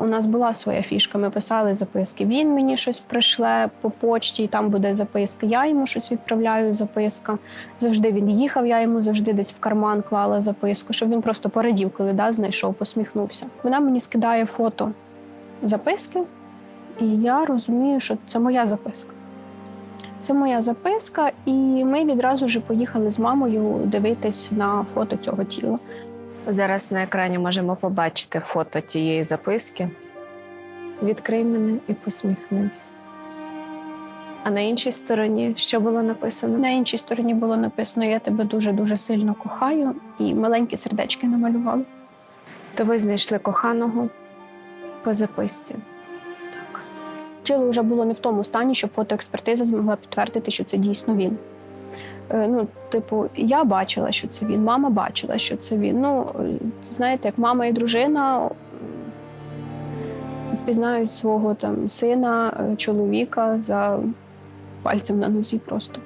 У нас була своя фішка. Ми писали записки. Він мені щось пришле по почті, і там буде записка. Я йому щось відправляю. Записка. Завжди він їхав. Я йому завжди десь в карман клала записку, щоб він просто порадів, коли да, знайшов, посміхнувся. Вона мені скидає фото записки, і я розумію, що це моя записка. Це моя записка, і ми відразу вже поїхали з мамою дивитись на фото цього тіла. Зараз на екрані можемо побачити фото тієї записки. Відкрий мене і посміхнись. А на іншій стороні що було написано? На іншій стороні було написано: Я тебе дуже дуже сильно кохаю, і маленькі сердечки намалювали. То ви знайшли коханого по записці. Тіло вже було не в тому стані, щоб фотоекспертиза змогла підтвердити, що це дійсно він. Е, Ну, типу, я бачила, що це він, мама бачила, що це він. Ну, знаєте, як мама і дружина впізнають свого там сина, е, чоловіка за пальцем на нозі просто.